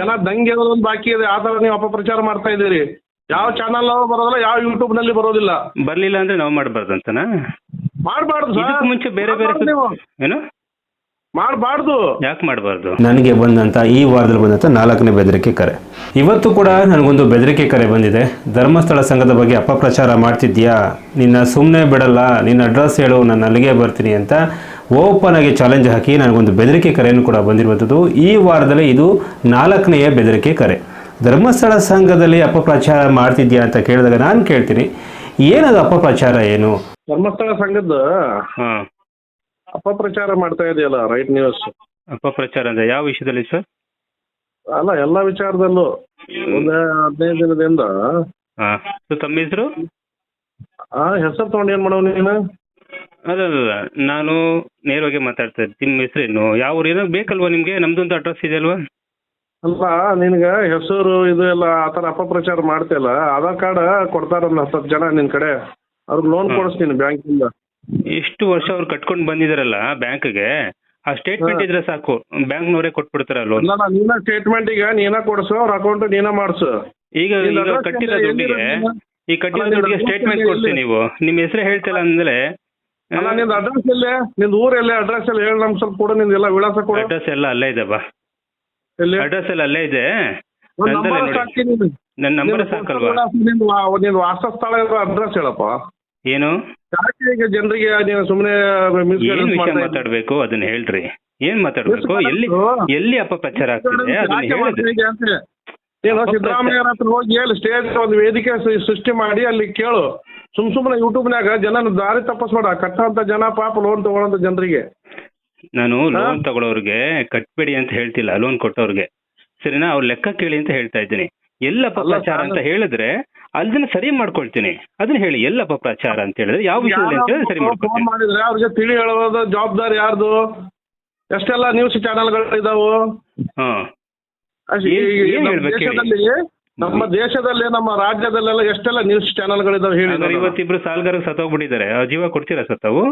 ಜನ ದಂಗೆ ಒಂದು ಬಾಕಿ ಇದೆ. ಆ ಥರ ನೀವು ಅಪಪ್ರಚಾರ ಮಾಡ್ತಾ ಇದ್ದೀರಿ. ಯಾವ ಚಾನಲ್ ಬರೋದಿಲ್ಲ ಯಾವ ಯೂಟ್ಯೂಬ್ನಲ್ಲಿ ಬರೋದಿಲ್ಲ. ಬರ್ಲಿಲ್ಲ ಅಂದ್ರೆ ನಾವು ಮಾಡಬಾರ್ದಂತನಾ ಮಾಡಬಾರ್ದು ಇದಕ್ಕೂ ಮುಂಚೆ ಬೇರೆ ಬೇರೆ ನೀವು. ಏನು? ಮಾಡಬಾರ್ದು. ಯಾಕೆ ಮಾಡಬಾರ್ದು? ನನಗೆ ಬಂದಂತ ಈ ವಾರದಲ್ಲಿ ಬಂದಂತ ನಾಲ್ಕನೇ ಬೆದರಿಕೆ ಕರೆ. ಇವತ್ತು ಕೂಡ ನನಗೊಂದು ಬೆದರಿಕೆ ಕರೆ ಬಂದಿದೆ. ಧರ್ಮಸ್ಥಳ ಸಂಘದ ಬಗ್ಗೆ ಅಪಪ್ರಚಾರ ಮಾಡ್ತಿದ್ಯಾ ನಿನ್ನ ಸುಮ್ಮನೆ ಬಿಡಲ್ಲ ನಿನ್ನ ಅಡ್ರೆಸ್ ಹೇಳು ನಾನು ಅಲ್ಲಿಗೆ ಬರ್ತೀನಿ ಅಂತ. ಓಪನ್ ಆಗಿ ಚಾಲೆಂಜ್ ಹಾಕಿ ನನಗೊಂದು ಬೆದರಿಕೆ ಕರೆಯನ್ನು ಕೂಡ ಬಂದಿರುವಂಥದ್ದು. ಈ ವಾರದಲ್ಲಿ ಇದು ನಾಲ್ಕನೆಯ ಬೆದರಿಕೆ ಕರೆ. ಧರ್ಮಸ್ಥಳ ಸಂಘದಲ್ಲಿ ಅಪಪ್ರಚಾರ ಮಾಡ್ತಿದ್ಯಾ ಅಂತ ಕೇಳಿದಾಗ ನಾನು ಕೇಳ್ತೀನಿ. ಏನದು ಅಪಪ್ರಚಾರ ಏನು? ಧರ್ಮಸ್ಥಳ ಸಂಘದ ಹಾ ಅಪಪ್ರಚಾರ ಮಾಡ್ತಾ ಇದೆಯಲ್ಲ ರೈಟ್ ನ್ಯೂಸ್ ಅಪಪ್ರಚಾರ ಅಂದ್ರೆ ಯಾವ ವಿಷಯದಲ್ಲಿ ಸರ್ ಅಲ್ಲ ಎಲ್ಲಾ ವಿಚಾರದಲ್ಲೂ. ಒಂದು ಹದಿನೈದು ದಿನದಿಂದ. ತಮ್ಮ ಹೆಸರು? ಆ ಹೆಸರು ತಗೊಂಡು ಏನ್ ಮಾಡವ್ ನೀನು? ಅದಲ್ಲ ನಾನು ನೇರವಾಗಿ ಮಾತಾಡ್ತಾ ಇದ್ದೀನಿ. ನಿಮ್ಮ ಹೆಸರೇನು? ಯಾವ ಊರು? ಏನೋ ಬೇಕಲ್ವಾ ನಿಮಗೆ? ನಮ್ದೊಂದು ಅಡ್ರೆಸ್ ಇದೆ ಅಲ್ವಾ? ಅಲ್ಲ ನಿನ್ಗ ಹೆಸರು ಇದು ಎಲ್ಲ ಆ ಥರ ಅಪಪ್ರಚಾರ ಮಾಡ್ತಿಲ್ಲ ಆಧಾರ್ ಕಾರ್ಡ್ ಕೊಡ್ತಾರ ಒಂದು ಹತ್ತು ಜನ ನಿನ್ ಕಡೆ. ಅವ್ರಿಗೆ ಲೋನ್. ಕೊಡಿಸ್ತೀನಿ ಬ್ಯಾಂಕಿಂದ. ಎಷ್ಟು ವರ್ಷ ಅವ್ರು ಕಟ್ಕೊಂಡು ಬಂದಿದಾರಲ್ಲ ಬ್ಯಾಂಕ್ಗೆ? ಆ ಸ್ಟೇಟ್ಮೆಂಟ್ ಇದ್ರೆ ಸಾಕು. ಬ್ಯಾಂಕ್ನವರೇ ಕೊಟ್ಬಿಡ್ತಾರ ಲೋನ್ ಇಲ್ಲ ನೀನ ಸ್ಟೇಟ್ಮೆಂಟ್ ಈಗ ನೀನ ಕೊಡ್ಸು ಅವ್ರ ಅಕೌಂಟ್ ನೀನ ಮಾಡ್ಸು. ಈಗ ಈಗ ಕಟ್ಟಿಲ್ಲ ದುಡ್ಡಿಗೆ ಈ ಕಟ್ಟಿರೋ ದುಡ್ಡಿಗೆ ಸ್ಟೇಟ್ಮೆಂಟ್ ಕೊಡ್ತೀನಿ ನೀವು. ನಿಮ್ಮ ಹೆಸರು ಹೇಳ್ತಿಲ್ಲ ಅಂದ್ಮೇಲೆ ಅಲ್ಲ ನಿಂದ ಅಡ್ರೆಸ್ ಎಲ್ಲೇ? ನಿಂದ ಊರ್ ಎಲ್ಲಿ? ಅಡ್ರೆಸ್ ಎಲ್ಲ ಹೇಳಿ ನಮ್ಗೆ ಸ್ವಲ್ಪ ಕೊಡು ನಿಂದ ಎಲ್ಲ ವಿಳಾಸ ಕೊಡು. ಅಡ್ರೆಸ್ ಎಲ್ಲ ಅಲ್ಲೇ ಇದೆ ಬಾ. ಎಲ್ಲಿ? ಅಡ್ರೆಸ್ ಎಲ್ಲ ಅಲ್ಲೇ ಇದೆ. ನಂದಲ್ಲೇ ನೋಡಿ ನನ್ನ ನಂಬರ್ ಸಾಕಲ್ವಾ ವಿಳಾಸ, ವಾಸ ವಾ- ಇರೋ ಅಡ್ರೆಸ್ ಹೇಳಪ್ಪ. ಏನು? ಯಾಕೆ ಈಗ ಜನರಿಗೆ ನೀನು ಸುಮ್ಮನೆ ಏನ್ ವಿಷಯ ಮಾತಾಡ್ಬೇಕು? ಅದನ್ನ ಹೇಳ್ರಿ. ಏನ್ ಮಾತಾಡ್ಬೇಕು? ಎಲ್ಲಿ ಎಲ್ಲಿ ಅಪಪ್ರಚಾರ ಆಗ್ತಿದೆ? ಅದನ್ನ ಹೇಳಿದ್ರೆ ನೀನು ಹತ್ರ ಹೋಗಿ ಹೇಳಿ ಸ್ಟೇಜ್ ಒಂದು ವೇದಿಕೆ ಸೃಷ್ಟಿ ಮಾಡಿ ಅಲ್ಲಿ ಕೇಳು. ಸುಮ್ ಸುಮ್ಮನೆ ಯೂಟ್ಯೂಬ್ನಾಗ ಜನನ ದಾರಿ ತಪ್ಪಿಸ್ಬೇಡ ಕಟ್ಟಂತ ಜನ ಪಾಪ ಲೋನ್ ತಗೊಳ್ಳೋಂತ ಜನರಿಗೆ. ನಾನು ಲೋನ್ ತಗೊಳ್ಳೋರ್ಗೆ ಕಟ್ಬೇಡಿ ಅಂತ ಹೇಳ್ತಿಲ್ಲ ಲೋನ್ ಕೊಟ್ಟವ್ರಿಗೆ ಸರಿನಾ? ಅವ್ರ ಲೆಕ್ಕ ಕೇಳಿ ಅಂತ ಹೇಳ್ತಾ ಇದ್ದೀನಿ. ಎಲ್ಲ ಅಪಪ್ರಚಾರ ಅಂತ ಹೇಳಿದ್ರೆ ಅದನ್ನ ಸರಿ ಮಾಡ್ಕೊಳ್ತೀನಿ. ಅದನ್ನ ಹೇಳಿ ಎಲ್ಲ ಪಪ್ರಾಚಾರ ಅಂತ ಹೇಳಿದ್ರೆ ಯಾವ ವಿಷಯದಲ್ಲಿ ಅಂತ ಹೇಳಿ ಸರಿ ಮಾಡ್ಕೊಳ್ತೀನಿ. ಮಾಡಿದ್ರೆ ಅವ್ರಿಗೆ ತಿಳಿ ಹೇಳೋದು ಜವಾಬ್ದಾರಿ ಯಾರ್ದು? ಎಷ್ಟೆಲ್ಲ ನ್ಯೂಸ್ ಚಾನೆಲ್ಗಳು ಇದಾವು? ಏನ್- ಏನ್ ನಮ್ಮ ಹೇಳ್ಬೇಕು ಹೇಳಿ? ದೇಶದಲ್ಲಿ ನಮ್ಮ ದೇಶದಲ್ಲಿ ನಮ್ಮ ರಾಜ್ಯದಲ್ಲೆಲ್ಲ ಎಷ್ಟೆಲ್ಲ ನ್ಯೂಸ್ ಚಾನೆಲ್ಗಳಿದಾವೆ ಹೇಳಿ ಹಾಗಾದ್ರೆ ಇವತ್ತಿಬ್ರು ಸಾಲ್ಗಾರ ಸತ್ತೋಗ್ಬಿಟ್ಟಿದ್ದಾರೆ. ಆ ಜೀವ ಕೊಡ್ತೀರಾ ಸತ್ತವು?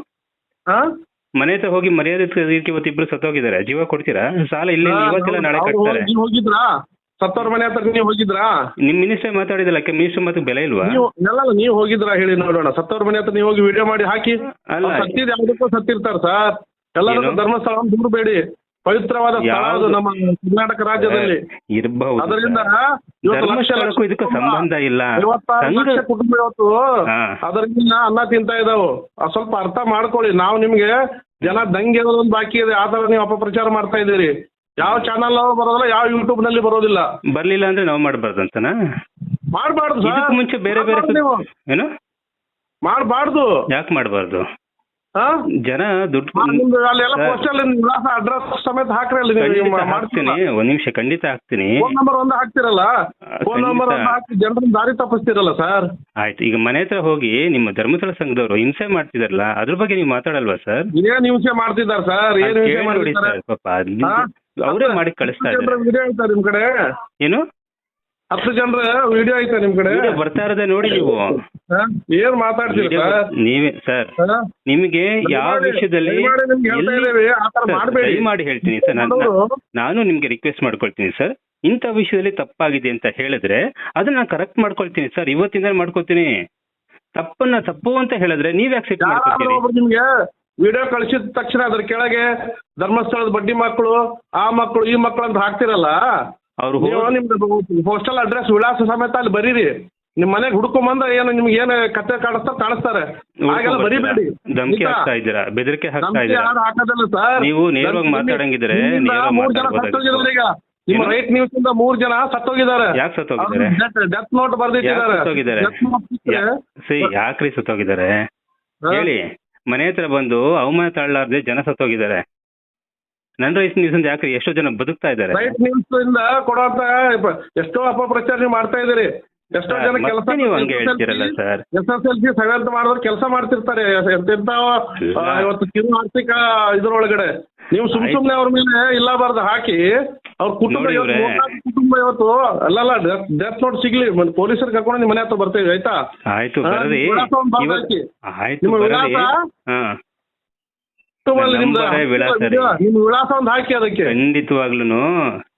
ಹಾ? ಮನೆ ಹತ್ರ ಹೋಗಿ ಮರ್ಯಾದೆ ಇವತ್ತಿಬ್ರು ಸತ್ತೋಗಿದ್ದಾರೆ. ಜೀವ ಕೊಡ್ತೀರಾ? ಸಾಲ ಇಲ್ಲಿ ಹಾ, ಇವತ್ತೆಲ್ಲ ನಾಳೆ ಅವ್ರು ಕಟ್ತಾರೆ. ಹೋಗಿ- ಹೋಗಿದ್ರಾ? ಸತ್ತವ್ರ ಮನೆ ಹತ್ರ ನೀವು ಹೋಗಿದ್ರಾ? ನಿಮ್ ಮಿನಿಸ್ಟರ್ ಮಾತಾಡಿದಲ್ಲ ಮಿನಿಸ್ಟರ್ ಮಾತು ಬೆಲೆ ಇಲ್ವಾ? ನೀವು ಎಲ್ಲ ನೀವು ಹೋಗಿದ್ರಾ ಹೇಳಿ ನೋಡೋಣ. ಸತ್ತವ್ರ ಮನೆ ಹತ್ರ ನೀವು ಹೋಗಿ ವಿಡಿಯೋ ಮಾಡಿ ಹಾಕಿ. ಅಲ್ಲ ಅವ್ರು ಸತ್ತಿದ್ ಯಾವ್ದಕ್ಕೂ ಸತ್ತಿರ್ತಾರ ಸರ್. ಎಲ್ಲರೂ ಏನು? ಧರ್ಮಸ್ಥಳ ಅಂತ ದೂರಬೇಡಿ. ಪವಿತ್ರವಾದ ಸ್ಥಳ ಅದು ನಮ್ಮ ಕರ್ನಾಟಕ ರಾಜ್ಯದಲ್ಲಿ. ಇರಬಹುದು ಅದರಿಂದ ಇವತ್ತು ಲಕ್ಷ ಧರ್ಮಸ್ಥಳಕ್ಕೂ ಲಕ್ಷ ಇದಕ್ಕೂ ಸಂಬಂಧ ಇಲ್ಲ. ಐವತ್ತಾರು ಸಂಘ ಲಕ್ಷ ಕುಟುಂಬ ಇವತ್ತು ಅದರಿಂದ ಅನ್ನ ತಿಂತಾ ಇದಾವು. ಸ್ವಲ್ಪ ಅರ್ಥ ಮಾಡ್ಕೊಳ್ಳಿ. ನಾವು ನಿಮ್ಗೆ ಜನ ದಂಗೆ ಒಂದು ಬಾಕಿ ಇದೆ. ಆ ತರ ನೀವು ಅಪಪ್ರಚಾರ ಮಾಡ್ತಾ ಇದ್ದೀರಿ. ಯಾವ ಚಾನಲ್ ಬರೋದಿಲ್ಲ ಯಾವ ಯೂಟ್ಯೂಬ್ನಲ್ಲಿ ಬರೋದಿಲ್ಲ. ಬರ್ಲಿಲ್ಲ ಅಂದ್ರೆ ನಾವು ಮಾಡಬಾರ್ದಂತನ ಮಾಡಬಾರ್ದು ಇದಕ್ಕೂ ಮುಂಚೆ ಬೇರೆ ಬೇರೆ ಏನು? ಮಾಡಬಾರ್ದು. ಯಾಕೆ ಮಾಡಬಾರ್ದು? ಜನ ದುಡ್ಡು ಅಡ್ರೆಸ್ ಸಮೇತ ಹಾಕ್ರಿ ಅಲ್ಲಿ ನೀವು ಹಾಕ್ತೀನಿ. ಒಂದ್ ನಿಮಿಷ ಖಂಡಿತ ಹಾಕ್ತೀನಿ. ಫೋನ್ ನಂಬರ್ ಒಂದು ಹಾಕ್ತಿರಲ್ಲ? Phone number. ಒಂದು ಹಾಕಿ ಜನರನ್ನ ದಾರಿ ತಪ್ಪಿಸ್ತಿರಲ್ಲ ಸರ್? ಆಯ್ತು. ಈಗ ಮನೆ ಹತ್ರ ಹೋಗಿ ನಿಮ್ಮ ಧರ್ಮಸ್ಥಳ ಸಂಘದವರು ಹಿಂಸೆ ಮಾಡ್ತಿದಾರಲ್ಲ ಅದ್ರ ಬಗ್ಗೆ ನೀವು ಮಾತಾಡಲ್ವಾ ಸರ್? ಏನ್ ಹಿಂಸೆ ಮಾಡ್ತಿದಾರ ಸರ್? ಏನ್ ಹಿಂಸೆ ಕೇಳಿ ಸರ್ ಪಾಪ. ಅವರೇ ಮಾಡಿ ಕಳಿಸ್ತಾರೆ ಇದ್ದಾರೆ. ನಿಮ್ ಕಡೆ. ಏನು? ಹತ್ತು ಜನರ ವಿಡಿಯೋ ಐತೆ ನಿಮ್ ಕಡೆ? ವಿಡಿಯೋ ಬರ್ತಾ ಇರೋದೇ ನೋಡಿ ನೀವು. ಹಾ? ಏನ್ ಮಾತಾಡ್ತೀರಿ ವಿಡಿಯೋ ಸರ್? ನೀವೇ ಸರ್ ಹಾ? ನಿಮಗೆ ಯಾವ ದಯಮಾಡಿ- ವಿಷಯದಲ್ಲಿ ಮಾಡಿ ನಿಮ್ಗೆ ಹೇಳ್ತಾ ಎಲ್ಲಿ- ಇದ್ದೇವೆ, ಆ ಥರ ಸರ್, ಮಾಡ್ಬೇಡಿ. ದಯಮಾಡಿ ಹೇಳ್ತೀನಿ ಸರ್ ನಾನು ನಿಮ್ಗೆ ರಿಕ್ವೆಸ್ಟ್ ಮಾಡ್ಕೊಳ್ತೀನಿ ಸರ್. ಇಂಥ ವಿಷಯದಲ್ಲಿ ತಪ್ಪಾಗಿದೆ ಅಂತ ಹೇಳಿದ್ರೆ ಅದನ್ನ ನಾನು ಕರೆಕ್ಟ್ ಮಾಡ್ಕೊಳ್ತೀನಿ ಸರ್. ಇವತ್ತಿಂದ ಮಾಡ್ಕೊಳ್ತೀನಿ ತಪ್ಪನ್ನ ತಪ್ಪು ಅಂತ ಹೇಳಿದ್ರೆ ನೀವ್ ಅಕ್ಸೆಪ್ಟ್ ಯಾರಾದ್ರೂ ಮಾಡ್ಕೊಳ್ತೀರಿ? ಒಬ್ರು ನಿಮ್ಗೆ ವಿಡಿಯೋ ಕಳಿಸಿದ ತಕ್ಷಣ ಅದ್ರ ಕೆಳಗೆ ಧರ್ಮಸ್ಥಳದ ಬಡ್ಡಿ ಮಕ್ಕಳು ಆ ಮಕ್ಕಳು ಈ ಮಕ್ಕಳು ಅಂತ ಹಾಕ್ತಿರಲ್ಲ? ಅವ್ರು ನಿಮ್ದು ಪೋಸ್ಟಲ್ ಅಡ್ರೆಸ್ ವಿಳಾಸ ಸಮೇತ ಅಲ್ಲಿ ಬರೀರಿ. ನಿಮ್ ಮನೆಗೆ ಹುಡ್ಕೊಂಬಂದ ಏನು ನಿಮ್ಗೆ ಏನು ಕತೆ ಕಾಣಿಸ್ತಾ ಕಾಣಿಸ್ತಾರೆ. ಹಾಗೆಲ್ಲ ಬರಿಬೇಡಿ. ಧಮಕಿ? ಹಾಕ್ತಾ ಇದ್ದೀರಾ? ಬೆದರಿಕೆ ಹಾಕ್ತಾ ಇದ್ದೀರಾ? ಸರ್. ನೀವು ನೇರವಾಗಿ ಮಾತಾಡಂಗಿದ್ರೆ ಮೂರ್ ಜನ ಸತ್ತೋಗಿದ್ದಾರೆ ಈಗ. ನಿಮ್ಮ ರೈಟ್ ನ್ಯೂಸ್ ಇಂದ ಮೂರ್ ಜನ ಸತ್ತೋಗಿದ್ದಾರೆ. ಯಾಕೆ ಸತ್ತೋಗಿದ್ದಾರೆ? ಡೆತ್ ನೋಟ್ ಬರ್ದಿಟ್ಟಿದ್ದಾರೆ. ಸತ್ತೋಗಿದ್ದಾರೆ? ಯಾಕ್ರಿ ಸತ್ತೋಗಿದ್ದಾರೆ? ಹೇಳಿ. ಮನೆ ಹತ್ರ ಬಂದು ಅವಮಾನ ತಾಳಲಾರ್ದೆ ಜನ ಸತ್ತೋಗಿದ್ದಾರೆ. ನನ್ನ ರೈಸ್ ನ್ಯೂಸ್ ಯಾಕ್ರಿ? ಎಷ್ಟೋ ಜನ ಬದುಕ್ತಾ ಇದ್ದಾರೆ. ರೈಟ್ ನ್ಯೂಸ್ ಇಂದ ಕೊಡುವಂತ ಎಷ್ಟೋ ಅಪಪ್ರಚಾರ ನೀವು ಮಾಡ್ತಾ ಇದ್ದೀರಿ. ಎಷ್ಟೋ ಜನ ಕೆಲಸ ನೀವು ಹಂಗೆ ಹೇಳ್ತೀರಲ್ಲ sir. S S L C seventh ಮಾಡಿದ್ರೆ ಕೆಲಸ ಮಾಡ್ತಿರ್ತಾರೆ ಎಂತೆಂತ. ಇವತ್ತು ಕಿರು ಆರ್ಥಿಕ ಇದ್ರೊಳಗಡೆ. ನೀವು ಸುಮ್ ಸುಮ್ನೆ ಅವ್ರ ಮೇಲೆ ಇಲ್ಲ ಬಾರ್ದು ಹಾಕಿ ಅವ್ರ ಕುಟುಂಬ ಕುಟುಂಬ ಇವತ್ತು ಅಲ್ಲಲ್ಲ ಡೆತ್ ನೋಟ್ ಸಿಗ್ಲಿ. ಪೊಲೀಸರು ಕರ್ಕೊಂಡು ನಿಮ್ಮ ಮನೆ ಹತ್ರ ಬರ್ತೇವೆ ಆಯ್ತಾ? ಆಯ್ತು ನಿಮ್ಮ ವಿಳಾಸ? ವಿಳಾಸ. ನಿಮ್ ವಿಳಾಸ ಒಂದು ಹಾಕಿ ಅದಕ್ಕೆ. ಖಂಡಿತವಾಗ್ಲೂ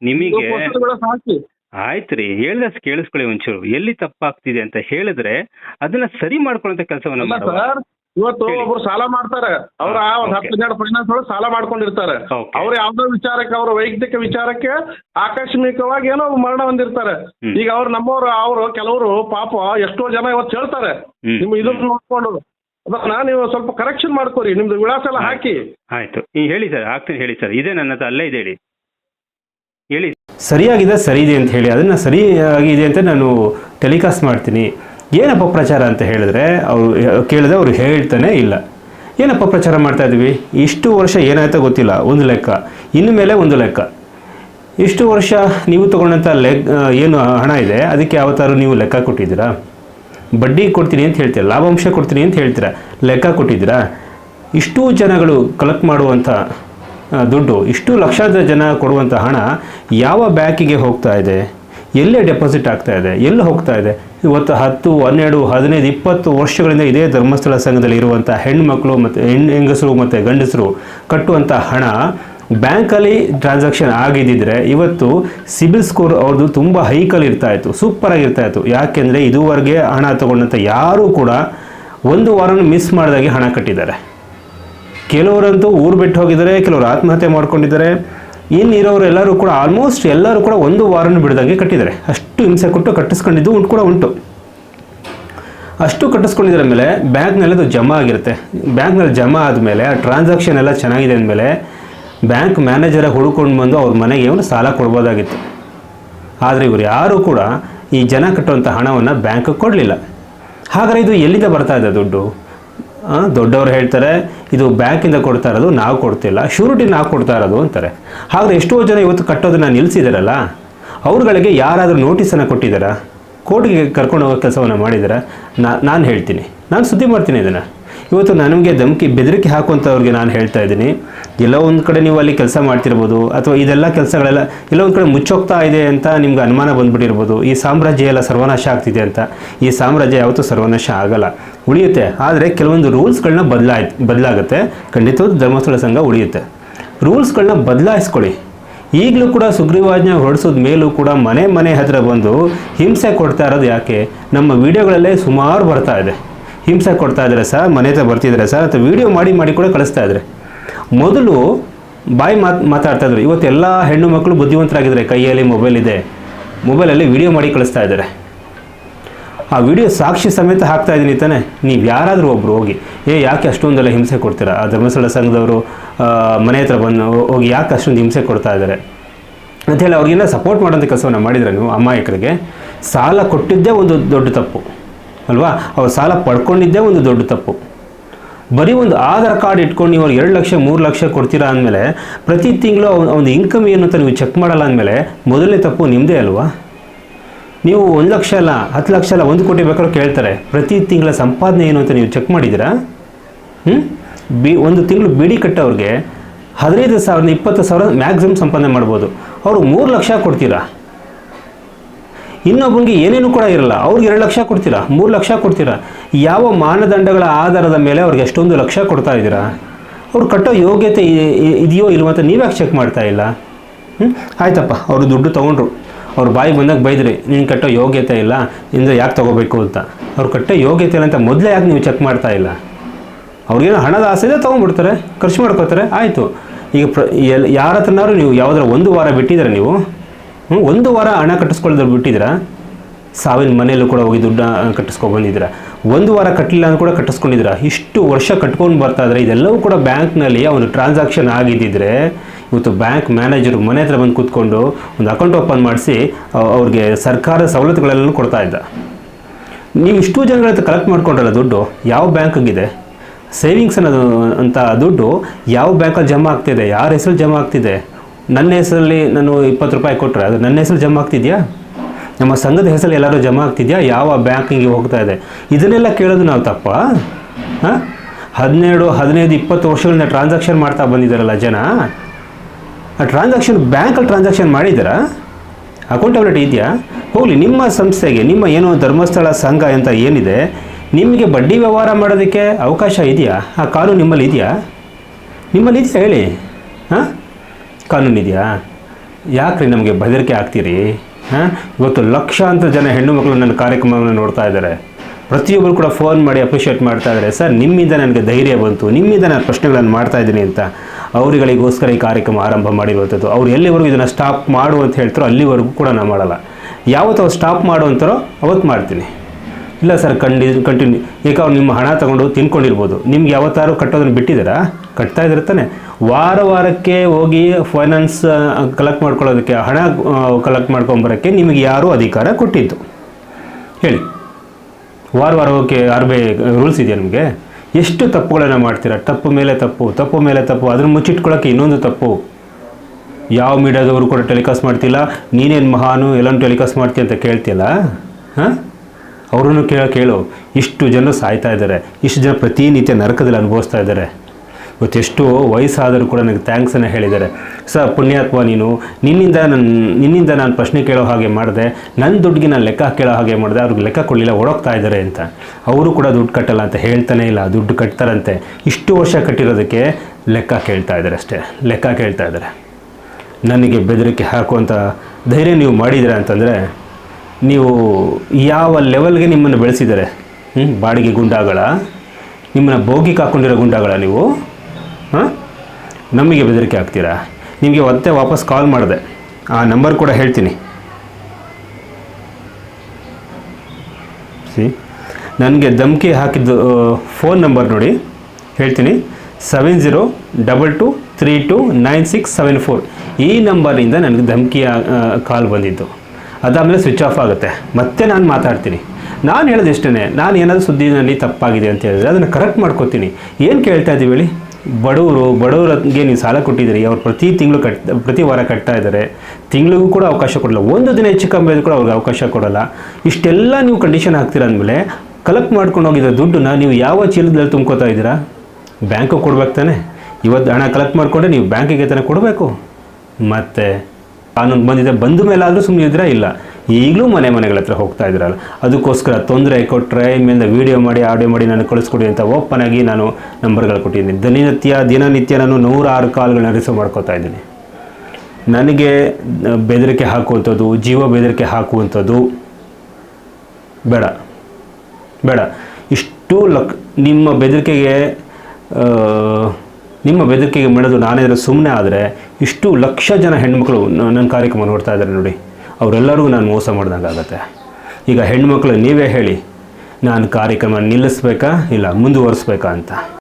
ನಿಮಗೆ ಆಯ್ತ್ರಿ ವಿಳಾಸ ಹಾಕಿ. ಆಯ್ತ್ರಿ ಹೇಳ್ದೆ ಕೇಳಿಸ್ಕೊಳ್ಳಿ ಒಂಚೂರು. ಎಲ್ಲಿ ತಪ್ಪಾಗ್ತಿದೆ ಅಂತ ಹೇಳಿದ್ರೆ ಅದನ್ನ ಸರಿ ಮಾಡ್ಕೊಳ್ಳೋ ಕೆಲಸವನ್ನ ಸರ್ ಇವತ್ತು. ಒಬ್ರು ಸಾಲ ಮಾಡ್ತಾರೆ. ಅವ್ರ ಒಂದ್. ಹತ್ತು ಹನ್ನೆರಡು ಫೈನಾನ್ಸ್ ಒಳಗೆ ಸಾಲ ಮಾಡ್ಕೊಂಡಿರ್ತಾರೆ. ಅವ್ರ ಯಾವ್ದೋ ವಿಚಾರಕ್ಕೆ ಅವ್ರ ವೈಯಕ್ತಿಕ ವಿಚಾರಕ್ಕೆ ಆಕಸ್ಮಿಕವಾಗಿ ಏನೋ ಮರಣ ಹೊಂದಿರ್ತಾರೆ. ಈಗ ಅವ್ರು ನಮ್ಮವ್ರು ಅವರು ಕೆಲವರು ಪಾಪ ಎಷ್ಟೋ ಜನ ಇವತ್ತು ಹೇಳ್ತಾರೆ. ನಿಮ್ ಇದನ್ನ ನೋಡ್ಕೊಂಡು. ಅದನ್ನ ನೀವು ಸ್ವಲ್ಪ ಕರೆಕ್ಷನ್ ಮಾಡ್ಕೊರಿ ನಿಮ್ದು ವಿಳಾಸ ಎಲ್ಲ ಹಾಕಿ. ಆಯ್ತು. ಈಗ ಹೇಳಿ ಸರ್ ಹಾಕ್ತೀನಿ ಹೇಳಿ ಸರ್. ಇದೆ ನನ್ನ ಹತ್ರ ಅಲ್ಲೇ ಇದೆ ಹೇಳಿ. ಹೇಳಿ. ಸರಿಯಾಗಿದೆ ಸರಿ ಇದೆ ಅಂತ ಹೇಳಿ. ಅದನ್ನು ಸರಿಯಾಗಿದೆ ಅಂತ ನಾನು ಟೆಲಿಕಾಸ್ಟ್ ಮಾಡ್ತೀನಿ. ಏನಪ್ಪ ಪ್ರಚಾರ ಅಂತ ಹೇಳಿದ್ರೆ ಅವರು ಕೇಳಿದ್ರೆ ಅವ್ರು ಹೇಳ್ತಾನೆ ಇಲ್ಲ. ಏನಪ್ಪ ಪ್ರಚಾರ ಮಾಡ್ತಾ ಇದ್ವಿ? ಇಷ್ಟು ವರ್ಷ ಏನಾಯ್ತೋ ಗೊತ್ತಿಲ್ಲ. ಒಂದು ಲೆಕ್ಕ. ಇನ್ನು ಮೇಲೆ ಒಂದು ಲೆಕ್ಕ. ಇಷ್ಟು ವರ್ಷ ನೀವು ತಗೊಂಡಂಥ ಲೆಕ್ ಏನು ಹಣ ಇದೆ? ಅದಕ್ಕೆ ಯಾವತ್ತಾರು ನೀವು ಲೆಕ್ಕ ಕೊಟ್ಟಿದ್ದೀರಾ? ಬಡ್ಡಿ ಕೊಡ್ತೀನಿ ಅಂತ ಹೇಳ್ತೀರಾ, ಲಾಭಾಂಶ ಕೊಡ್ತೀನಿ ಅಂತ ಹೇಳ್ತೀರಾ, ಲೆಕ್ಕ ಕೊಟ್ಟಿದ್ದೀರಾ? ಇಷ್ಟೂ ಜನಗಳು ಕಲೆಕ್ಟ್ ಮಾಡುವಂಥ ದುಡ್ಡು, ಇಷ್ಟು ಲಕ್ಷಾಂತರ ಜನ ಕೊಡುವಂಥ ಹಣ ಯಾವ ಬ್ಯಾಂಕಿಗೆ ಹೋಗ್ತಾ ಇದೆ? ಎಲ್ಲೇ ಡೆಪಾಸಿಟ್ ಆಗ್ತಾ ಇದೆ? ಎಲ್ಲಿ ಹೋಗ್ತಾ ಇದೆ? ಇವತ್ತು ಹತ್ತು, ಹನ್ನೆರಡು, ಹದಿನೈದು, ಇಪ್ಪತ್ತು ವರ್ಷಗಳಿಂದ ಇದೇ ಧರ್ಮಸ್ಥಳ ಸಂಘದಲ್ಲಿ ಇರುವಂಥ ಹೆಣ್ಮಕ್ಳು ಮತ್ತು ಹೆಣ್ಣು ಹೆಂಗಸರು ಮತ್ತು ಗಂಡಸರು ಕಟ್ಟುವಂಥ ಹಣ ಬ್ಯಾಂಕಲ್ಲಿ ಟ್ರಾನ್ಸಾಕ್ಷನ್ ಆಗಿದ್ದಿದ್ರೆ ಇವತ್ತು ಸಿಬಿಲ್ ಸ್ಕೋರ್ ಅವ್ರದ್ದು ತುಂಬ ಹೈಕಲ್ಲಿ ಇರ್ತಾ ಇತ್ತು ಸೂಪರ್ ಆಗಿರ್ತಾ ಇತ್ತು. ಯಾಕೆಂದರೆ ಇದುವರೆಗೆ ಹಣ ತಗೊಂಡಂಥ ಯಾರೂ ಕೂಡ ಒಂದು ವಾರನ ಮಿಸ್ ಮಾಡಿದಾಗೆ ಹಣ ಕಟ್ಟಿದ್ದಾರೆ. ಕೆಲವರಂತೂ ಊರು ಬಿಟ್ಟು ಹೋಗಿದ್ದಾರೆ, ಕೆಲವರು ಆತ್ಮಹತ್ಯೆ ಮಾಡ್ಕೊಂಡಿದ್ದಾರೆ. ಇನ್ನಿರೋರು ಎಲ್ಲರೂ ಕೂಡ ಆಲ್ಮೋಸ್ಟ್ ಎಲ್ಲರೂ ಕೂಡ ಒಂದು ವಾರನ ಬಿಡಿದಾಗೆ ಕಟ್ಟಿದ್ದಾರೆ. ಅಷ್ಟು ಹಿಂಸೆ ಕೊಟ್ಟು ಕಟ್ಟಿಸ್ಕೊಂಡಿದ್ದು ಉಂಟು ಕೂಡ ಉಂಟು. ಅಷ್ಟು ಕಟ್ಟಿಸ್ಕೊಂಡಿದ್ರ ಮೇಲೆ ಬ್ಯಾಂಕ್ನಲ್ಲಿ ಅದು ಜಮಾ ಆಗಿರುತ್ತೆ. ಬ್ಯಾಂಕ್ನಲ್ಲಿ ಜಮಾ ಆದಮೇಲೆ ಆ ಟ್ರಾನ್ಸಾಕ್ಷನ್ ಎಲ್ಲ ಚೆನ್ನಾಗಿದೆ ಅಂದಮೇಲೆ ಬ್ಯಾಂಕ್ ಮ್ಯಾನೇಜರಾಗಿ ಹುಡುಕೊಂಡು ಬಂದು ಅವ್ರ ಮನೆಗೆ ಇವನು ಸಾಲ ಕೊಡ್ಬೋದಾಗಿತ್ತು. ಆದರೆ ಇವರು ಯಾರೂ ಕೂಡ ಈ ಜನ ಕಟ್ಟುವಂಥ ಹಣವನ್ನು ಬ್ಯಾಂಕಿಗೆ ಕೊಡಲಿಲ್ಲ. ಹಾಗಾದರೆ ಇದು ಎಲ್ಲಿಂದ ಬರ್ತಾ ಇದೆ ದುಡ್ಡು? ದೊಡ್ಡವರು ಹೇಳ್ತಾರೆ, ಇದು ಬ್ಯಾಂಕಿಂದ ಕೊಡ್ತಾ ಇರೋದು, ನಾವು ಕೊಡ್ತಿಲ್ಲ ಶ್ಯೂರಿಟಿ ನಾವು ಕೊಡ್ತಾ ಇರೋದು ಅಂತಾರೆ. ಹಾಗಾದ್ರೆ ಎಷ್ಟೋ ಜನ ಇವತ್ತು ಕಟ್ಟೋದನ್ನು ನಿಲ್ಲಿಸಿದಾರಲ್ಲ ಅವ್ರುಗಳಿಗೆ ಯಾರಾದರೂ ನೋಟಿಸನ್ನು ಕೊಟ್ಟಿದ್ದಾರಾ ಕೋರ್ಟ್ಗೆ ಕರ್ಕೊಂಡು ಹೋಗೋ ಕೆಲಸವನ್ನು ಮಾಡಿದ್ದಾರೆ ನಾ, ನಾನು ಹೇಳ್ತೀನಿ. ನಾನು ಸುದ್ದಿ ಮಾಡ್ತೀನಿ ಇದನ್ನು. ಇವತ್ತು ನನಗೆ ಧಮಕಿ ಬೆದರಿಕೆ ಹಾಕುವಂಥವ್ರಿಗೆ ನಾನು ಹೇಳ್ತಾ ಇದ್ದೀನಿ. ಎಲ್ಲೋ ಒಂದು ಕಡೆ ನೀವು ಅಲ್ಲಿ ಕೆಲಸ ಮಾಡ್ತಿರ್ಬೋದು, ಅಥವಾ ಇದೆಲ್ಲ ಕೆಲಸಗಳೆಲ್ಲ ಎಲ್ಲೋ ಒಂದು ಕಡೆ ಮುಚ್ಚೋಗ್ತಾ ಇದೆ ಅಂತ ನಿಮ್ಗೆ ಅನುಮಾನ ಬಂದ್ಬಿಟ್ಟಿರ್ಬೋದು. ಈ ಸಾಮ್ರಾಜ್ಯ ಎಲ್ಲ ಸರ್ವನಾಶ ಆಗ್ತಿದೆ ಅಂತ. ಈ ಸಾಮ್ರಾಜ್ಯ ಯಾವತ್ತೂ ಸರ್ವನಾಶ ಆಗಲ್ಲ. ಉಳಿಯುತ್ತೆ. ಆದರೆ ಕೆಲವೊಂದು ರೂಲ್ಸ್ಗಳನ್ನ ಬದಲಾಯ್, ಬದಲಾಗುತ್ತೆ. ಖಂಡಿತ ಧರ್ಮಸ್ಥಳ ಸಂಘ ಉಳಿಯುತ್ತೆ. ರೂಲ್ಸ್ಗಳನ್ನ ಬದಲಾಯಿಸ್ಕೊಳ್ಳಿ. ಈಗಲೂ ಕೂಡ ಸುಗ್ರೀವಾಜ್ಞೆ ಹೊರಡಿಸೋದ ಮೇಲೂ ಕೂಡ ಮನೆ ಮನೆ ಹತ್ರ ಬಂದು ಹಿಂಸೆ ಕೊಡ್ತಾ ಇರೋದು ಯಾಕೆ? ನಮ್ಮ ವಿಡಿಯೋಗಳಲ್ಲೇ ಸುಮಾರು ಬರ್ತಾ ಇದೆ. ಹಿಂಸೆ ಕೊಡ್ತಾ ಇದ್ದಾರೆ ಸರ್, ಮನೆ ಹತ್ರ ಬರ್ತಿದ್ದಾರೆ ಸರ್, ಅಥವಾ ವಿಡಿಯೋ ಮಾಡಿ ಮಾಡಿ ಕೂಡ ಕಳಿಸ್ತಾ ಇದ್ದಾರೆ. ಮೊದಲು ಬಾಯಿ ಮಾತು, ಮಾತಾಡ್ತಾ ಇದ್ರು. ಇವತ್ತು ಎಲ್ಲ ಹೆಣ್ಣು ಮಕ್ಕಳು ಬುದ್ಧಿವಂತರಾಗಿದ್ದಾರೆ, ಕೈಯಲ್ಲಿ ಮೊಬೈಲ್ ಇದೆ. ಮೊಬೈಲಲ್ಲಿ ವಿಡಿಯೋ ಮಾಡಿ ಕಳಿಸ್ತಾ ಇದ್ದಾರೆ. ಆ ವಿಡಿಯೋ ಸಾಕ್ಷಿ ಸಮೇತ ಹಾಕ್ತಾ ಇದ್ದೀನಿ ತಾನೆ. ನೀವು ಯಾರಾದರೂ ಒಬ್ಬರು ಹೋಗಿ, ಏ, ಯಾಕೆ ಅಷ್ಟೊಂದೆಲ್ಲ ಹಿಂಸೆ ಕೊಡ್ತೀರಾ? ಆ ಧರ್ಮಸ್ಥಳ ಸಂಘದವರು ಮನೆ ಹತ್ರ ಬಂದು ಹೋಗಿ ಯಾಕೆ ಅಷ್ಟೊಂದು ಹಿಂಸೆ ಕೊಡ್ತಾ ಇದ್ದಾರೆ? ಅಂಥೇಳಿ ಅವ್ರಿಗೆಲ್ಲ ಸಪೋರ್ಟ್ ಮಾಡೋಂಥ ಕೆಲಸವನ್ನು ಮಾಡಿದ್ರೆ ನೀವು ಅಮಾಯಕರಿಗೆ, ಸಾಲ ಕೊಟ್ಟಿದ್ದೇ ಒಂದು ದೊಡ್ಡ ತಪ್ಪು. ಅಲ್ವಾ? ಅವ್ರು ಸಾಲ ಪಡ್ಕೊಂಡಿದ್ದೇ ಒಂದು ದೊಡ್ಡ ತಪ್ಪು. ಬರೀ ಒಂದು ಆಧಾರ್ ಕಾರ್ಡ್ ಇಟ್ಕೊಂಡು ನೀವು ಎರಡು ಲಕ್ಷ, ಮೂರು ಲಕ್ಷ ಕೊಡ್ತೀರಾ ಅಂದಮೇಲೆ ಪ್ರತಿ ತಿಂಗಳು ಒಂದು ಇನ್ಕಮ್ ಏನು ಅಂತ ನೀವು ಚೆಕ್ ಮಾಡಲ್ಲ ಅಂದಮೇಲೆ ಮೊದಲನೇ ತಪ್ಪು ನಿಮ್ಮದೇ ಅಲ್ವಾ? ನೀವು ಒಂದು ಲಕ್ಷ ಅಲ್ಲ, ಹತ್ತು ಲಕ್ಷ ಅಲ್ಲ, ಒಂದು ಕೋಟಿ ಬೇಕಾದ್ರೂ ಕೇಳ್ತಾರೆ. ಪ್ರತಿ ತಿಂಗಳ ಸಂಪಾದನೆ ಏನು ಅಂತ ನೀವು ಚೆಕ್ ಮಾಡಿದ್ದೀರಾ? ಹ್ಞೂ ಬಿ, ಒಂದು ತಿಂಗಳು ಬಿಡಿ ಕಟ್ಟೋರಿಗೆ ಹದಿನೈದು ಸಾವಿರದ, ಇಪ್ಪತ್ತು ಸಾವಿರ ಮ್ಯಾಕ್ಸಿಮಮ್ ಸಂಪಾದನೆ ಮಾಡ್ಬೋದು. ಅವರು ಮೂರು ಲಕ್ಷ ಕೊಡ್ತೀರಾ? ಇನ್ನೊಬ್ಬನಿಗೆ ಏನೇನು ಕೂಡ ಇರಲ್ಲ. ಅವ್ರಿಗೆ ಎರಡು ಲಕ್ಷ ಕೊಡ್ತೀರಾ? ಮೂರು ಲಕ್ಷ ಕೊಡ್ತೀರಾ? ಯಾವ ಮಾನದಂಡಗಳ ಆಧಾರದ ಮೇಲೆ ಅವ್ರಿಗೆ ಎಷ್ಟೊಂದು ಲಕ್ಷ ಕೊಡ್ತಾ ಇದ್ದೀರಾ? ಅವ್ರು ಕಟ್ಟೋ ಯೋಗ್ಯತೆ ಇದೆಯೋ ಇಲ್ವೋ ಅಂತ ನೀವ್ಯಾಕೆ ಚೆಕ್ ಮಾಡ್ತಾ ಇಲ್ಲ? ಹ್ಞೂ ಆಯ್ತಪ್ಪ, ಅವರು ದುಡ್ಡು ತೊಗೊಂಡ್ರು. ಅವ್ರು ಬಾಯಿ ಬಂದಾಗ ಬೈದ್ರಿ, ನೀನು ಕಟ್ಟೋ ಯೋಗ್ಯತೆ ಇಲ್ಲ, ಇಂದ ಯಾಕೆ ತೊಗೋಬೇಕು ಅಂತ? ಅವ್ರು ಕಟ್ಟೋ ಯೋಗ್ಯತೆ ಇಲ್ಲ ಅಂತ ಮೊದಲೇ ಯಾಕೆ ನೀವು ಚೆಕ್ ಮಾಡ್ತಾ ಇಲ್ಲ? ಅವ್ರಿಗೇನೋ ಹಣದ ಆಸೆ ಇದೆ, ತೊಗೊಂಡ್ಬಿಡ್ತಾರೆ, ಖರ್ಚು ಮಾಡ್ಕೋತಾರೆ, ಆಯಿತು. ಈಗ ಪ್ರ, ಎಲ್ ಯಾರ ಹತ್ರನಾದ್ರು ನೀವು ಯಾವುದಾರ ಒಂದು ವಾರ ಬಿಟ್ಟಿದ್ದೀರಾ ನೀವು? ಒಂದು ವಾರ ಹಣ ಕಟ್ಟಿಸ್ಕೊಳ್ಳೋದು ಬಿಟ್ಟಿದ್ದೀರಾ? ಸಾವಿನ ಮನೆಯಲ್ಲೂ ಕೂಡ ಹೋಗಿ ದುಡ್ಡು ಕಟ್ಟಿಸ್ಕೊಂಡು ಒಂದು ವಾರ ಕಟ್ಟಲಿಲ್ಲ ಅಂತ ಕೂಡ ಕಟ್ಟಿಸ್ಕೊಂಡಿದ್ರ ಇಷ್ಟು ವರ್ಷ ಕಟ್ಕೊಂಡು ಬರ್ತಾ ಇದ್ರೆ ಇದೆಲ್ಲವೂ ಕೂಡ ಬ್ಯಾಂಕ್ನಲ್ಲಿ ಅವನು ಟ್ರಾನ್ಸಾಕ್ಷನ್ ಆಗಿದ್ದಿದ್ರೆ ಇವತ್ತು ಬ್ಯಾಂಕ್ ಮ್ಯಾನೇಜರು ಮನೆ ಹತ್ರ ಬಂದು ಕೂತ್ಕೊಂಡು ಒಂದು ಅಕೌಂಟ್ ಓಪನ್ ಮಾಡಿಸಿ ಅವ್ರಿಗೆ ಸರ್ಕಾರ ಸವಲತ್ತುಗಳೆಲ್ಲೂ ಕೊಡ್ತಾ ಇದ್ದ. ನೀವು ಇಷ್ಟು ಜನಗಳ ಹತ್ರ ಕಲೆಕ್ಟ್ ಮಾಡ್ಕೊಂಡ್ರಲ್ಲ ದುಡ್ಡು, ಯಾವ ಬ್ಯಾಂಕಿಗಿದೆ? ಸೇವಿಂಗ್ಸ್ ಅನ್ನೋದು ಅಂತ ದುಡ್ಡು ಯಾವ ಬ್ಯಾಂಕಲ್ಲಿ ಜಮಾ ಆಗ್ತಿದೆ? ಯಾರ ಹೆಸರು ಜಮಾ ಆಗ್ತಿದೆ? ನನ್ನ ಹೆಸರಲ್ಲಿ ನಾನು ಇಪ್ಪತ್ತು ರೂಪಾಯಿ ಕೊಟ್ಟರೆ ಅದು ನನ್ನ ಹೆಸರು ಜಮಾ ಆಗ್ತಿದೆಯಾ? ನಮ್ಮ ಸಂಘದ ಹೆಸರಲ್ಲಿ ಎಲ್ಲರೂ ಜಮಾ ಆಗ್ತಿದೆಯಾ? ಯಾವ ಬ್ಯಾಂಕಿಗೆ ಹೋಗ್ತಾ ಇದೆ? ಇದನ್ನೆಲ್ಲ ಕೇಳೋದು ನಾವು ತಪ್ಪ? ಹಾಂ? ಹದಿನೇಳು, ಹದಿನೈದು, ಇಪ್ಪತ್ತು ವರ್ಷಗಳಿಂದ ಟ್ರಾನ್ಸಾಕ್ಷನ್ ಮಾಡ್ತಾ ಬಂದಿದ್ದಾರಲ್ಲ ಜನ. ಆ ಟ್ರಾನ್ಸಾಕ್ಷನ್ ಬ್ಯಾಂಕಲ್ಲಿ ಟ್ರಾನ್ಸಾಕ್ಷನ್ ಮಾಡಿದ್ದೀರಾ? ಅಕೌಂಟಬಿಲಿಟಿ ಇದೆಯಾ? ಹೋಗಲಿ, ನಿಮ್ಮ ಸಂಸ್ಥೆಗೆ, ನಿಮ್ಮ ಏನೋ ಧರ್ಮಸ್ಥಳ ಸಂಘ ಅಂತ ಏನಿದೆ, ನಿಮಗೆ ಬಡ್ಡಿ ವ್ಯವಹಾರ ಮಾಡೋದಕ್ಕೆ ಅವಕಾಶ ಇದೆಯಾ? ಆ ಕಾನೂನು ನಿಮ್ಮಲ್ಲಿ ಇದೆಯಾ? ನಿಮ್ಮಲ್ಲಿ ಇದೆಯಾ ಹೇಳಿ? ಹಾಂ? ಕಾನೂನು ಇದೆಯಾ ಯಾಕ್ರಿ ನಮಗೆ ಬೆದರಿಕೆ ಆಗ್ತೀರಿ ಹಾಂ? ಇವತ್ತು ಲಕ್ಷಾಂತರ ಜನ ಹೆಣ್ಣು ಮಕ್ಕಳು ನನ್ನ ಕಾರ್ಯಕ್ರಮವನ್ನು ನೋಡ್ತಾ ಇದ್ದಾರೆ. ಪ್ರತಿಯೊಬ್ಬರು ಕೂಡ ಫೋನ್ ಮಾಡಿ ಅಪ್ರಿಷಿಯೇಟ್ ಮಾಡ್ತಾ ಇದ್ದಾರೆ. ಸರ್, ನಿಮ್ಮಿಂದ ನನಗೆ ಧೈರ್ಯ ಬಂತು. ನಿಮ್ಮಿಂದ ನಾನು ಪ್ರಶ್ನೆಗಳನ್ನು ಮಾಡ್ತಾ ಇದ್ದೀನಿ ಅಂತ ಅವರುಗಳಿಗೋಸ್ಕರ ಈ ಕಾರ್ಯಕ್ರಮ ಆರಂಭ ಮಾಡಿರುವಂಥದ್ದು. ಅವ್ರು ಎಲ್ಲಿವರೆಗೂ ಇದನ್ನು ಸ್ಟಾಪ್ ಮಾಡು ಅಂತ ಹೇಳ್ತಾರೋ ಅಲ್ಲಿವರೆಗೂ ಕೂಡ ನಾನು ಮಾಡಲ್ಲ. ಯಾವತ್ತು ಅವ್ರು ಸ್ಟಾಪ್ ಮಾಡು ಅಂತಾರೋ ಅವತ್ತು ಮಾಡ್ತೀನಿ. ಇಲ್ಲ ಸರ್, ಕಂಡಿ ಕಂಟಿನ್ಯೂ ಏಕೆ ಅವ್ರು ನಿಮ್ಮ ಹಣ ತಗೊಂಡು ತಿನ್ಕೊಂಡಿರ್ಬೋದು. ನಿಮ್ಗೆ ಯಾವತ್ತಾರು ಕಟ್ಟೋದನ್ನು ಬಿಟ್ಟಿದ್ದೀರಾ? ಕಟ್ತಾ ಇದ್ರೆ ತಾನೆ ವಾರ ವಾರಕ್ಕೆ ಹೋಗಿ ಫೈನಾನ್ಸ್ ಕಲೆಕ್ಟ್ ಮಾಡ್ಕೊಳ್ಳೋದಕ್ಕೆ, ಹಣ ಕಲೆಕ್ಟ್ ಮಾಡ್ಕೊಂಬರೋಕ್ಕೆ ನಿಮಗೆ ಯಾರೂ ಅಧಿಕಾರ ಕೊಟ್ಟಿದ್ದು. ಹೇಳಿ. ವಾರ ವಾರ ಹೋಗಕ್ಕೆ ಆರ್ ಬಿ ಐ ರೂಲ್ಸ್ ಇದೆಯಾ ನಿಮಗೆ? ಎಷ್ಟು ತಪ್ಪುಗಳನ್ನು ಮಾಡ್ತೀರಾ? ತಪ್ಪು ಮೇಲೆ ತಪ್ಪು ತಪ್ಪು ಮೇಲೆ ತಪ್ಪು ಅದನ್ನು ಮುಚ್ಚಿಟ್ಕೊಳ್ಳೋಕ್ಕೆ ಇನ್ನೊಂದು ತಪ್ಪು. ಯಾವ ಮೀಡಿಯಾದವರು ಕೂಡ ಟೆಲಿಕಾಸ್ಟ್ ಮಾಡ್ತಿಲ್ಲ, ನೀನೇನು ಮಹಾನು, ಎಲ್ಲನೂ ಟೆಲಿಕಾಸ್ಟ್ ಮಾಡ್ತೀಯ ಅಂತ ಕೇಳ್ತಿಯಲ್ಲ? ಹಾಂ? ಅವರನ್ನು ಕೇಳೋ, ಕೇಳು. ಇಷ್ಟು ಜನ ಸಾಯ್ತಾ ಇದ್ದಾರೆ ಇಷ್ಟು ಜನ ಪ್ರತಿನಿತ್ಯ ನರಕದಲ್ಲಿ ಅನುಭವಿಸ್ತಾ ಇದ್ದಾರೆ ಇವತ್ತು ಎಷ್ಟು ವಯಸ್ಸಾದರೂ ಕೂಡ ನನಗೆ ಥ್ಯಾಂಕ್ಸನ್ನು ಹೇಳಿದ್ದಾರೆ. ಸರ್ ಪುಣ್ಯಾತ್ಮ ನೀನು, ನಿನ್ನಿಂದ ನನ್ನ ನಿನ್ನಿಂದ ನಾನು ಪ್ರಶ್ನೆ ಕೇಳೋ ಹಾಗೆ ಮಾಡಿದೆ ನನ್ನ ದುಡ್ಡಿಗೆ ನಾನು ಲೆಕ್ಕ ಕೇಳೋ ಹಾಗೆ ಮಾಡಿದೆ, ಅವ್ರಿಗೆ ಲೆಕ್ಕ ಕೊಡಲಿಲ್ಲ, ಓಡೋಗ್ತಾ ಇದ್ದಾರೆ ಅಂತ. ಅವರು ಕೂಡ ದುಡ್ಡು ಕಟ್ಟಲ್ಲ ಅಂತ ಹೇಳ್ತಾನೆ ಇಲ್ಲ, ದುಡ್ಡು ಕಟ್ತಾರಂತೆ. ಇಷ್ಟು ವರ್ಷ ಕಟ್ಟಿರೋದಕ್ಕೆ ಲೆಕ್ಕ ಕೇಳ್ತಾ ಇದ್ದಾರೆ ಅಷ್ಟೇ, ಲೆಕ್ಕ ಕೇಳ್ತಾ ಇದ್ದಾರೆ. ನನಗೆ ಬೆದರಿಕೆ ಹಾಕುವಂಥ ಧೈರ್ಯ ನೀವು ಮಾಡಿದ್ದೀರ ಅಂತಂದರೆ, ನೀವು ಯಾವ ಲೆವೆಲ್ಗೆ ನಿಮ್ಮನ್ನು ಬೆಳೆಸಿದ್ದಾರೆ? ಬಾಡಿಗೆ ಗುಂಡಾಗಳ, ನಿಮ್ಮನ್ನು ಬೋಗಿ ಕಾಕೊಂಡಿರೋ ಗುಂಡಾಗಳ ನೀವು? ಹಾಂ? ನಮಗೆ ಬೆದರಿಕೆ ಆಗ್ತೀರಾ? ನಿಮಗೆ ಮತ್ತೆ ವಾಪಸ್ ಕಾಲ್ ಮಾಡಿದೆ. ಆ ನಂಬರ್ ಕೂಡ ಹೇಳ್ತೀನಿ. ಸಿ ನನಗೆ ಧಮ್ಕಿ ಹಾಕಿದ್ದು ಫೋನ್ ನಂಬರ್ ನೋಡಿ. ಹೇಳ್ತೀನಿ. Seven zero double two three two nine six seven four ಈ ನಂಬರಿಂದ ನನಗೆ ಧಮ್ಕಿ ಕಾಲ್ ಬಂದಿದ್ದು. ಅದಾದಮೇಲೆ ಸ್ವಿಚ್ ಆಫ್ ಆಗುತ್ತೆ. ಮತ್ತೆ ನಾನು ಮಾತಾಡ್ತೀನಿ. ನಾನು ಹೇಳೋದು ಇಷ್ಟೇ ನಾನು ಏನಾದರೂ ಸುದ್ದಿನಲ್ಲಿ ತಪ್ಪಾಗಿದೆ ಅಂತ ಹೇಳಿದ್ರೆ ಅದನ್ನು ಕರೆಕ್ಟ್ ಮಾಡ್ಕೋತೀನಿ. ಏನು ಕೇಳ್ತಾ ಇದ್ದೀವಿ ಹೇಳಿ? ಬಡವರು ಬಡವರಿಗೆ ನೀವು ಸಾಲ ಕೊಟ್ಟಿದ್ದೀರಿ, ಅವ್ರು ಪ್ರತಿ ತಿಂಗಳು ಕಟ್, ಪ್ರತಿ ವಾರ ಕಟ್ತಾ ಇದ್ದಾರೆ, ತಿಂಗಳಿಗೂ ಕೂಡ ಅವಕಾಶ ಕೊಡಲ್ಲ. ಒಂದು ದಿನ ಹೆಚ್ಚು ಕಮ್ಮಿ ಆದರೂ ಕೂಡ ಅವ್ರಿಗೆ ಅವಕಾಶ ಕೊಡಲ್ಲ. ಇಷ್ಟೆಲ್ಲ ನೀವು ಕಂಡೀಷನ್ ಹಾಕ್ತೀರ ಅಂದಮೇಲೆ ಕಲೆಕ್ಟ್ ಮಾಡ್ಕೊಂಡು ಹೋಗಿದ್ದ ದುಡ್ಡನ್ನ ನೀವು ಯಾವ ಚೀಲದಲ್ಲಿ ತುಂಬ್ಕೋತಾ ಇದ್ದೀರಾ? ಬ್ಯಾಂಕಿಗೆ ಕೊಡ್ಬೇಕು ತಾನೆ. ಇವತ್ತು ಹಣ ಕಲೆಕ್ಟ್ ಮಾಡಿಕೊಂಡ್ರೆ ನೀವು ಬ್ಯಾಂಕಿಗೆ ತಾನೇ ಕೊಡಬೇಕು. ಮತ್ತು, ಕಾನೂನು ಬಂದಿದೆ, ಬಂದ ಮೇಲೆ ಆದರೂ ಸುಮ್ಮನೆ ಇದ್ದೀರಾ ಇಲ್ಲ. ಈಗಲೂ ಮನೆ ಮನೆಗಳ ಹತ್ರ ಹೋಗ್ತಾ ಇದ್ರಲ್ಲ. ಅದಕ್ಕೋಸ್ಕರ ತೊಂದರೆ ಕೊಟ್ಟರೆ ಇನ್ಮೇಲಿಂದ ವೀಡಿಯೋ ಮಾಡಿ ಆಡಿಯೋ ಮಾಡಿ ನಾನು ಕಳಿಸ್ಕೊಡಿ ಅಂತ ಓಪನ್ ಆಗಿ ನಾನು ನಂಬರ್ಗಳು ಕೊಟ್ಟಿದ್ದೀನಿ. ದಿನನಿತ್ಯ ದಿನನಿತ್ಯ ನಾನು ನೂರಾರು ಕಾಲ್ಗಳನ್ನ ರಿಸೀವ್ ಮಾಡ್ಕೋತಾ ಇದ್ದೀನಿ. ನನಗೆ ಬೆದರಿಕೆ ಹಾಕುವಂಥದ್ದು, ಜೀವ ಬೆದರಿಕೆ ಹಾಕುವಂಥದ್ದು ಬೇಡ. ಬೇಡ. ಇಷ್ಟು ಲಕ್, ನಿಮ್ಮ ಬೆದರಿಕೆಗೆ ನಿಮ್ಮ ಬೆದರಿಕೆಗೆ ಮೆಣದು ನಾನೇನಾದರೂ ಸುಮ್ಮನೆ ಆದರೆ ಇಷ್ಟು ಲಕ್ಷ ಜನ ಹೆಣ್ಮಕ್ಳು ನನ್ನ ಕಾರ್ಯಕ್ರಮ ನೋಡ್ತಾ ಇದ್ದಾರೆ ನೋಡಿ. ಅವರೆಲ್ಲರಿಗೂ ನಾನು ಮೋಸ ಮಾಡ್ದಂಗೆ ಆಗುತ್ತೆ ಈಗ ಹೆಣ್ಮಕ್ಳು ನೀವೇ ಹೇಳಿ, ನಾನು ಕಾರ್ಯಕ್ರಮ ನಿಲ್ಲಿಸ್ಬೇಕಾ ಇಲ್ಲ ಮುಂದುವರಿಸ್ಬೇಕಾ ಅಂತ.